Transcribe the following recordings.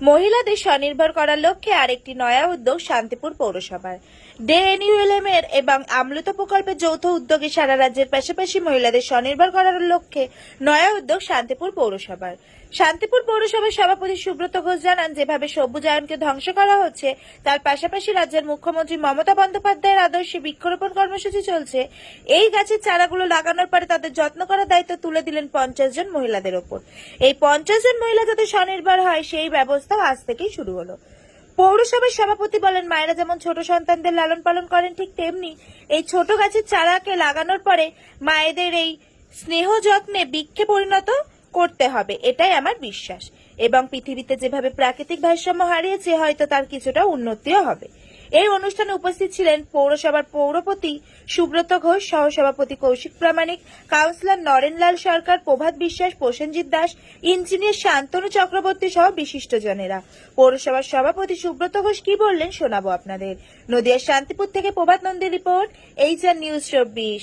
মহিলাদের স্বনির্ভর করার লক্ষ্যে আরেকটি নয়া উদ্যোগ শান্তিপুর পৌরসভার। ডে এনইউএলএম এর এবং আমৃত প্রকল্পের যৌথ উদ্যোগে সারা রাজ্যের পাশাপাশি মহিলাদের স্বনির্ভর করার লক্ষ্যে নয়া উদ্যোগ শান্তিপুর পৌরসভার। শান্তিপুর পৌরসভার সভাপতি সুব্রত ঘোষ জানান, যেভাবে সবুজায়নকে ধ্বংস করা হচ্ছে, তার পাশাপাশি রাজ্যের মুখ্যমন্ত্রী মমতা বন্দ্যোপাধ্যায়ের আদর্শে বৃক্ষরোপণ কর্মসূচি চলছে। এই গাছের চারাগুলো লাগানোর পরে তাদের যত্ন করার দায়িত্ব তুলে দিলেন পঞ্চাশ জন মহিলাদের ওপর। এই পঞ্চাশ জন মহিলা যাতে স্বনির্ভর হয়, সেই ব্যবস্থাও আজ থেকেই শুরু হলো। পৌরসভার সভাপতি বলেন, মায়েরা যেমন ছোট সন্তানদের লালন পালন করেন ঠিক তেমনি এই ছোট গাছের চারাকে লাগানোর পরে মায়েদের এই স্নেহ যত্নে বৃক্ষে পরিণত করতে হবে, এটাই আমার বিশ্বাস। এবং পৃথিবীতে যেভাবে প্রাকৃতিক ভারসাম্য হারিয়েছে, হয়তো তার কিছুটা উন্নতিও হবে। এই অনুষ্ঠানে উপস্থিত ছিলেন পৌরসভার পৌরপতি সুব্রত ঘোষ, সহসভাপতি কৌশিক প্রামাণিক, কাউন্সিলর নরেনলাল সরকার, প্রভাত বিশ্বাস, প্রসেনজিৎ দাস, ইঞ্জিনিয়ার শান্তনু চক্রবর্তী সহ বিশিষ্টজনেরা। পৌরসভার সভাপতি সুব্রত ঘোষ কি বললেন শোনাবো আপনাদের। নদিয়ার শান্তিপুর থেকে Prabhat Nandi report H R news চব্বিশ।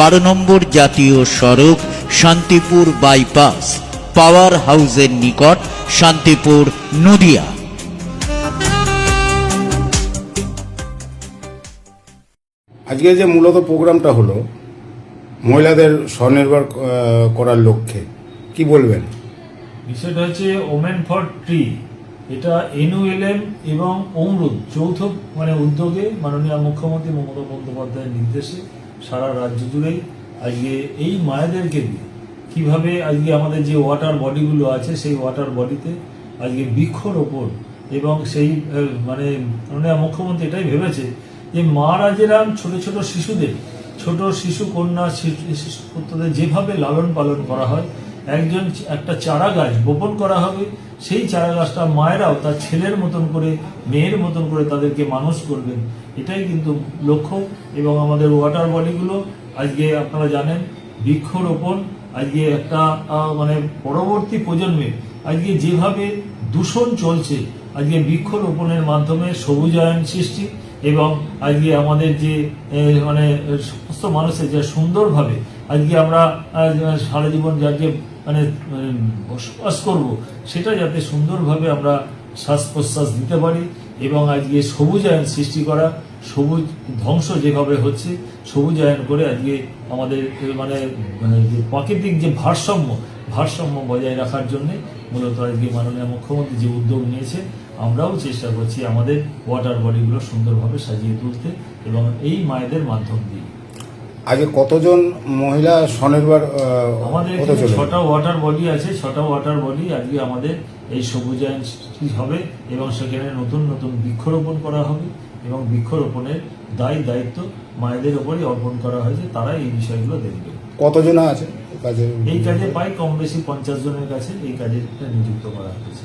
বারো নম্বর জাতীয় সড়ক শান্তিপুর বাইপাস পাওয়ার হাউসের নিকট শান্তিপুর নদিয়া। আজকে যে মূলত প্রোগ্রামটা হলো মহিলাদের স্বনির্ভর করার লক্ষ্যে কি বলবেন? বিষয়টা হচ্ছে ওমেন ফর ট্রি এটা এনওএলএম এবং অমরুদ যৌথ মানে উদ্যোগে মাননীয় মুখ্যমন্ত্রী মমতা বন্দ্যোপাধ্যায়ের নির্দেশে সারা রাজ্য জুড়েই আজকে এই মায়েদেরকে নিয়ে কীভাবে আজকে আমাদের যে ওয়াটার বডিগুলো আছে, সেই ওয়াটার বডিতে আজকে বৃক্ষরোপণ এবং সেই মানে মাননীয় মুখ্যমন্ত্রী এটাই ভেবেছে যে মারা যেরাম ছোট ছোট শিশুদের, ছোট শিশু কন্যা শিশু পুত্রদের যেভাবে লালন পালন করা হয় একজন একটা চারা গাছ বপন করা হবে, সেই চারা গাছটা মায়েরাও তার ছেলের মতন করে, মেয়ের মতন করে তাদেরকে মানুষ করবেন। এটাই কিন্তু লক্ষ্য। এবং আমাদের ওয়াটার বডিগুলো আজকে আপনারা জানেন, বৃক্ষরোপণ, আজকে একটা মানে পরবর্তী প্রজন্মে আজকে যেভাবে দূষণ চলছে, আজকে বৃক্ষরোপণের মাধ্যমে সবুজায়ন সৃষ্টি এবং আজকে আমাদের যে মানে সমস্ত মানুষের যে সুন্দরভাবে আজকে আমরা সারা জীবন যাকে মানে বসবাস করব, সেটা যাতে সুন্দরভাবে আমরা শ্বাস প্রশ্বাস দিতে পারি এবং আজকে সবুজায়ন সৃষ্টি করা, সবুজ ধ্বংস যেভাবে হচ্ছে সবুজায়ন করে আজকে আমাদের মানে মানে প্রাকৃতিক যে ভারসাম্য ভারসাম্য বজায় রাখার জন্যে মূলত আজকে মাননীয় মুখ্যমন্ত্রী যে উদ্যোগ নিয়েছে, আমরাও চেষ্টা করছি আমাদের ওয়াটার বডিগুলো সুন্দরভাবে সাজিয়ে তুলতে এবং এই মায়েদের মাধ্যম দিয়ে। আজকে কতজন মহিলা স্বনির্ভর আমাদের এখানে ছটা ওয়াটার বডি আছে ছটা ওয়াটার বডি আজকে আমাদের এই সবুজায়ন হবে এবং সেখানে নতুন নতুন বৃক্ষরোপণ করা হবে এবং বৃক্ষরোপণের দায় দায়িত্ব মায়েদের ওপরই অর্পণ করা হয়েছে তারা এই বিষয়গুলো দেখবে। কতজন আছে কাজে এই কাজে প্রায় কম বেশি পঞ্চাশ জনের কাছে এই কাজে নিযুক্ত করা হয়েছে।